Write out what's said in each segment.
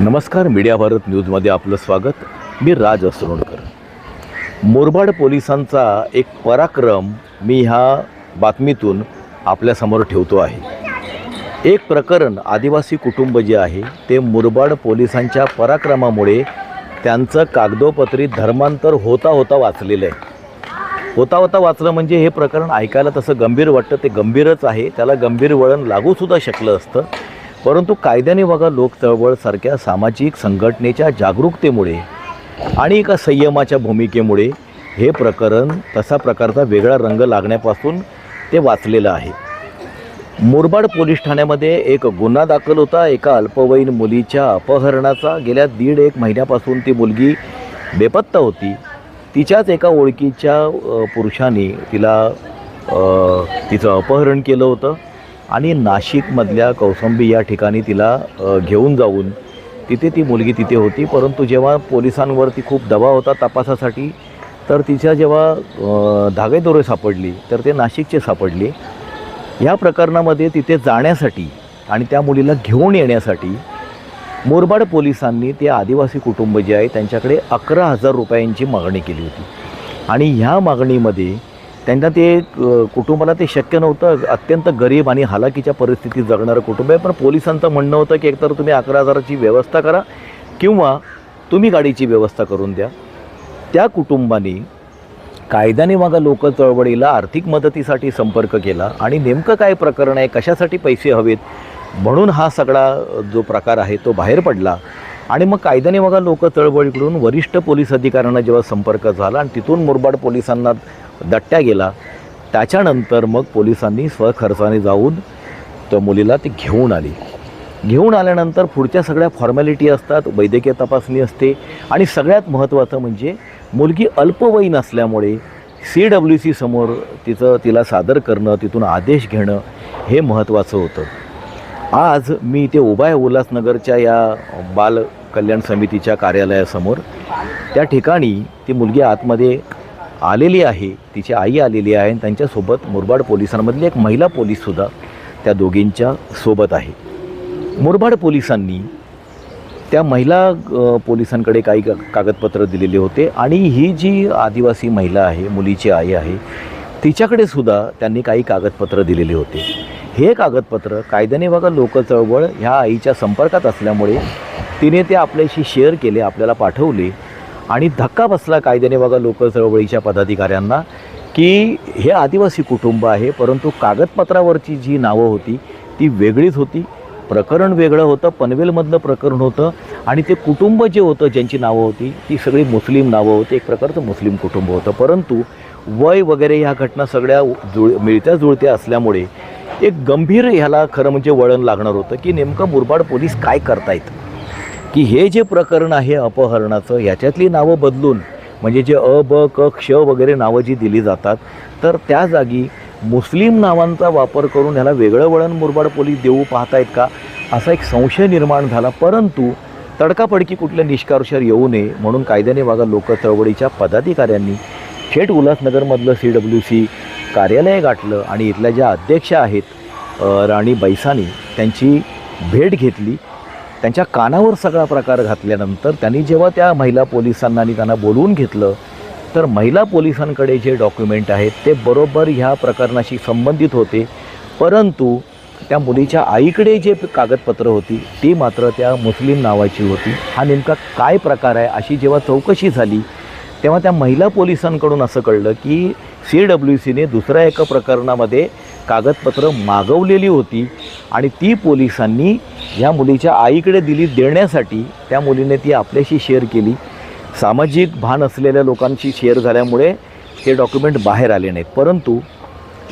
नमस्कार मीडिया भारत न्यूजमध्ये आपलं स्वागत. मी राज असरोणकर मोरबाड पोलिसांचा एक पराक्रम मी ह्या बातमीतून आपल्यासमोर ठेवतो आहे. एक प्रकरण आदिवासी कुटुंब जे आहे ते मुरबाड पोलिसांच्या पराक्रमामुळे त्यांचं कागदोपत्री धर्मांतर होता होता वाचलेलं आहे. होता होता वाचलं म्हणजे हे प्रकरण ऐकायला तसं गंभीर वाटतं ते गंभीरच आहे. त्याला गंभीर वळण लागूसुद्धा शकलं असतं. परंतु कायद्याने बघा लोक चळवळसारख्या सामाजिक संघटनेच्या जागरूकतेमुळे आणि एका संयमाच्या भूमिकेमुळे हे प्रकरण तसा प्रकारचा वेगळा रंग लागण्यापासून ते वाचलेलं आहे. मुरबाड पोलीस ठाण्यामध्ये एक गुन्हा दाखल होता. एका अल्पवयीन मुलीच्या अपहरणाचा गेल्या दीड एक महिन्यापासून ती मुलगी बेपत्ता होती. तिच्याच एका ओळखीच्या पुरुषाने तिला तिचं अपहरण केलं होतं. आणि नाशिकमधल्या कौसंबी या ठिकाणी तिला घेऊन जाऊन तिथे ती मुलगी तिथे होती. परंतु जेव्हा पोलिसांवरती खूप दबाव होता तपासासाठी तर तिच्या जेव्हा धागेदोरे सापडली तर ते नाशिकचे सापडले. या प्रकरणामध्ये तिथे जाण्यासाठी आणि त्या मुलीला घेऊन येण्यासाठी मोरबाड पोलिसांनी ते आदिवासी कुटुंब जे आहे त्यांच्याकडे अकरा हजार रुपयांची मागणी केली होती. आणि ह्या मागणीमध्ये त्यांना ते कुटुंबाला ते शक्य नव्हतं. अत्यंत गरीब आणि हालाकीच्या परिस्थितीत जगणारं कुटुंब आहे. पण पोलिसांचं म्हणणं होतं की एकतर तुम्ही अकरा हजाराची व्यवस्था करा किंवा तुम्ही गाडीची व्यवस्था करून द्या. त्या कुटुंबाने कायद्याने मागा लोक चळवळीला आर्थिक मदतीसाठी संपर्क केला आणि नेमकं काय प्रकरण आहे कशासाठी पैसे हवेत म्हणून हा सगळा जो प्रकार आहे तो बाहेर पडला. आणि मग कायद्याने बघा लोक चळवळीकडून वरिष्ठ पोलीस अधिकाऱ्यांना जेव्हा संपर्क झाला आणि तिथून मुरबाड पोलिसांना दट्ट्या गेला त्याच्यानंतर मग पोलिसांनी स्वखर्चाने जाऊन त्या मुलीला ती घेऊन आली. घेऊन आल्यानंतर पुढच्या सगळ्या फॉर्मॅलिटी असतात वैद्यकीय तपासणी असते आणि सगळ्यात महत्त्वाचं म्हणजे मुलगी अल्पवयीन असल्यामुळे सी डब्ल्यू सी समोर तिचं तिला सादर करणं तिथून आदेश घेणं हे महत्त्वाचं होतं. आज मी इथे उभा आहे उल्हासनगरच्या या बाल कल्याण समितीच्या कार्यालयासमोर. त्या ठिकाणी ती मुलगी आतमध्ये आलेली आहे तिची आई आलेली आहे आणि त्यांच्यासोबत मुरबाड पोलिसांमधली एक महिला पोलीससुद्धा त्या दोघींच्या सोबत आहे. मुरबाड पोलिसांनी त्या महिला पोलिसांकडे काही कागदपत्र दिलेले होते आणि ही जी आदिवासी महिला आहे मुलीची आई आहे तिच्याकडे सुद्धा त्यांनी काही कागदपत्र दिलेले होते. हे कागदपत्र कायद्याने बघा लोक चळवळ ह्या आईच्या संपर्कात असल्यामुळे तिने ते आपल्याशी शेअर केले आपल्याला पाठवले. आणि धक्का बसला कायद्याने बघा लोक चळवळीच्या पदाधिकाऱ्यांना की हे आदिवासी कुटुंब आहे परंतु कागदपत्रावरची जी नावं होती ती वेगळीच होती. प्रकरण वेगळं होतं पनवेलमधलं प्रकरण होतं आणि ते कुटुंब जे होतं ज्यांची नावं होती ती सगळी मुस्लिम नावं होती. एक प्रकारचं मुस्लिम कुटुंब होतं. परंतु वय वगैरे ह्या घटना सगळ्या जुळ मिळत्या जुळत्या असल्यामुळे एक गंभीर ह्याला खरं म्हणजे वळण लागणार होतं की नेमकं मुरबाड पोलीस काय करतायत. की हे जे प्रकरण आहे अपहरणाचं ह्याच्यातली नावं बदलून म्हणजे जे अ ब क क्ष वगैरे नावं जी दिली जातात तर त्या जागी मुस्लिम नावांचा वापर करून ह्याला वेगळं वळण मुरबाड पोलीस देऊ पाहतायत का? असा एक संशय निर्माण झाला. परंतु तडकाफडकी कुठल्या निष्कर्षावर येऊ नये म्हणून कायद्याने वागा लोकचळवळीच्या पदाधिकाऱ्यांनी थेट उल्हासनगरमधलं सी डब्ल्यू सी कार्यालय गाठलं आणि इथल्या ज्या अध्यक्षा आहेत राणी बैसानी त्यांची भेट घेतली. त्यांच्या कानावर सगळा प्रकार घातल्यानंतर त्यांनी जेव्हा त्या महिला पोलिसांना आणि त्यांना बोलवून घेतलं तर महिला पोलिसांकडे जे डॉक्युमेंट आहेत ते बरोबर ह्या प्रकरणाशी संबंधित होते. परंतु त्या मुलीच्या आईकडे जे कागदपत्र होती ती मात्र त्या मुस्लिम नावाची होती. हा नेमका काय प्रकार आहे? अशी जेव्हा चौकशी झाली तेव्हा त्या महिला पोलिसांकडून असं कळलं की सी डब्ल्यू सीने दुसऱ्या एका प्रकरणामध्ये कागदपत्र मागवलेली होती आणि ती पोलिसांनी या मुलीच्या आईकडे दिली देण्यासाठी त्या मुलीने ती आपल्याशी शेअर केली. सामाजिक भान असलेल्या लोकांशी शेअर झाल्यामुळे हे डॉक्युमेंट बाहेर आले नाहीत. परंतु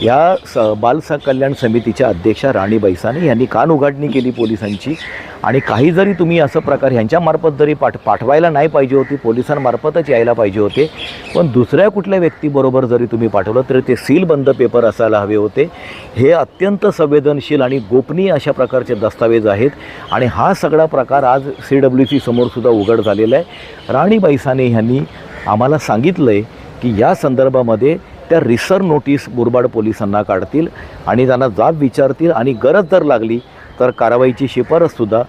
या स बालसा कल्याण समितीच्या अध्यक्षा राणी बैसाने यांनी कान उघाडणी केली पोलिसांची. आणि काही जरी तुम्ही असं प्रकार ह्यांच्यामार्फत जरी पाठ पाठवायला नाही पाहिजे होती पोलिसांमार्फतच यायला पाहिजे होते पण दुसऱ्या कुठल्या व्यक्तीबरोबर जरी तुम्ही पाठवलं तरी ते सीलबंद पेपर असायला हवे होते. हे अत्यंत संवेदनशील आणि गोपनीय अशा प्रकारचे दस्तावेज आहेत आणि हा सगळा प्रकार आज सी डब्ल्यू सी समोरसुद्धा उघड झालेला आहे. राणी बैसाने ह्यांनी आम्हाला सांगितलं आहे की या संदर्भामध्ये त्या रिसर नोटीस मुरबाड पोलिसांना काढतील आणि त्यांना जाब विचारतील आणि गरज जर लागली तर कारवाईची शिफारससुद्धा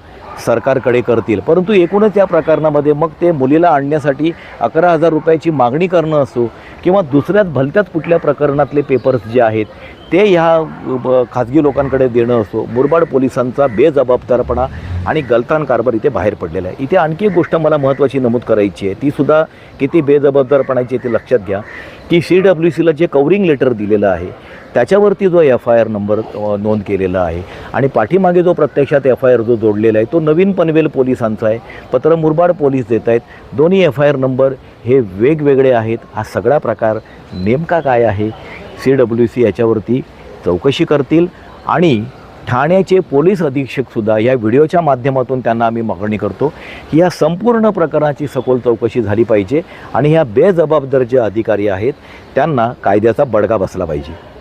सरकारकडे करतील. परंतु एकूणच या प्रकरणामध्ये मग ते मुलीला आणण्यासाठी अकरा हजार रुपयाची मागणी करणं असो किंवा दुसऱ्यात भलत्यात कुठल्या प्रकरणातले पेपर्स जे आहेत ते ह्या ब- खाजगी लोकांकडे देणं असो मुरबाड पोलिसांचा बेजबाबदारपणा आणि गलतान कारभार इथे बाहेर पडलेला आहे. इथे आणखी एक गोष्ट मला महत्त्वाची नमूद करायची आहे तीसुद्धा किती बेजबाबदारपणाची ते लक्षात घ्या. की सी डब्ल्यू सीला जे कवरिंग लेटर दिलेलं आहे त्याच्यावरती जो एफ आय आर नंबर नोंद केलेला आहे आणि पाठीमागे जो प्रत्यक्षात एफ आय आर जो जोडलेला आहे तो नवीन पनवेल पोलिसांचा आहे. पत्र मुरबाड पोलीस देत आहेत. दोन्ही एफ आय आर नंबर हे वेगवेगळे आहेत. हा सगळा प्रकार नेमका काय आहे? सी डब्ल्यू सी याच्यावरती चौकशी करतील आणि ठाण्याचे पोलीस अधीक्षकसुद्धा या व्हिडिओच्या माध्यमातून त्यांना आम्ही मागणी करतो की या संपूर्ण प्रकरणाची सखोल चौकशी झाली पाहिजे आणि ह्या बेजबाबदार जे अधिकारी आहेत त्यांना कायद्याचा बडगा बसला पाहिजे.